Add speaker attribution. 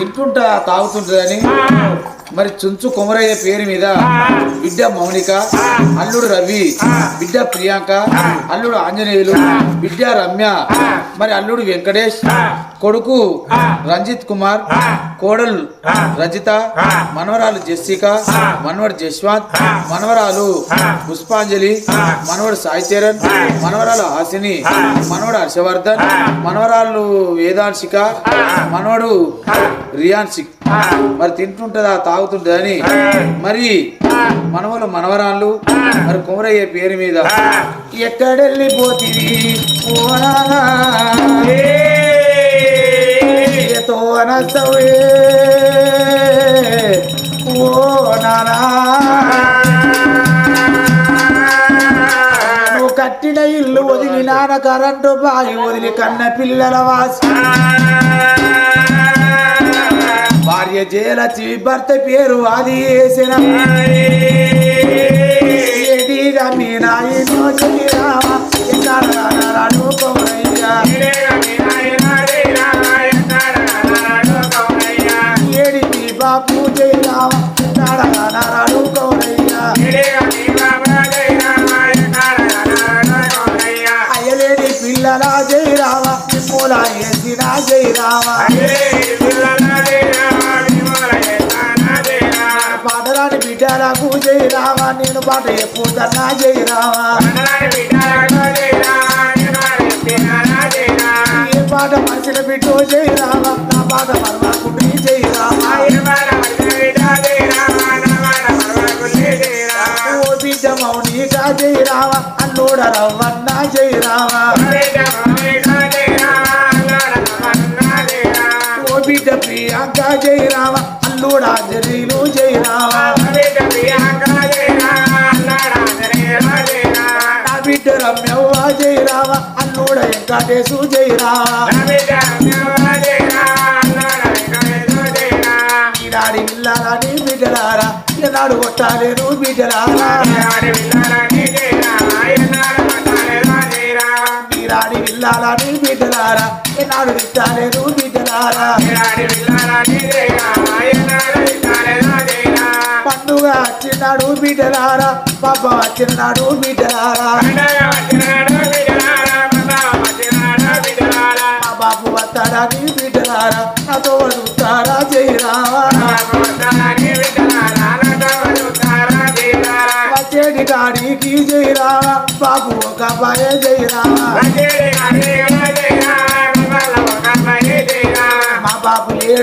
Speaker 1: తింటుంటా తాగుతుంటదని మరి చుంచు కొమరయ్య పేరు మీద బిడ్డ మౌనిక అల్లుడు రవి బిడ్డ ప్రియాంక అల్లుడు ఆంజనేయులు బిడ్డ రమ్య మరి అల్లుడు వెంకటేష్ కొడుకు రంజిత్ కుమార్ కోడలు రజిత మనవరాలు జెస్సిక మనవడు జశ్వంత్ మనవరాలు పుష్పాంజలి మనవడు సాయి చరణ్ మనవరాలు హాసిని మనవడు హర్షవర్ధన్ మనవరాలు వేదాంశిక మనవడు రియాన్షిక్. మరి తింటుంటుందా తాగుతుంటుందని మరి మనవలు మనవరాళ్ళు మరి కుమరయ్య పేరు మీద ఎక్కడెళ్ళిపోతుంది వనసవే. ఓ నానా. నువ్వు కట్టిన ఇల్లు వదిలి నాన్న కరెంటు బాగి వదిలి కన్న పిల్లల వాసి. భార్య జయలక్ష్మి భర్త పేరు అది వేసిన మీ నాయనో వేసిన జయరామ. పాటరాని బిడ్డలకు జయరామ. నేను పాట ఎప్పుడన్నా జయరామ. ఏ పాట మనిషిన బిడ్డో జయరామ. నా పాట మరవకుండి జయరామ. ఓ బిడ్డ మౌనిగా జయరామ. అల్లోడ రవ్వన్న జయరామ. ఓ బిడ్డ జై రామ అల్లుడా జరీలు జయరామ. నా బిడ్డ రమ్యవ్వ జయరామ అల్లుడ వెంకటేశు జయరామ. ఈనాడి విల్లాలని బిడ్డలారా ఈనాడు కొట్టాలేను బిడ్డలారా. ఈనాడి విల్లాలని బిడ్డలారా? ఈనాడు విట్టాలేను బిడ్డలారా? పండుగ వచ్చినాడు బిడ్డలారా పాప వచ్చినాడు బిడ్డలారా? బాబు వస్తాడని బిడ్డలారా? నాతో వదుతారా జయరామా గారికి జయరా బాబు ఒక అబ్బాయి జయరా మా బాబు లేడు?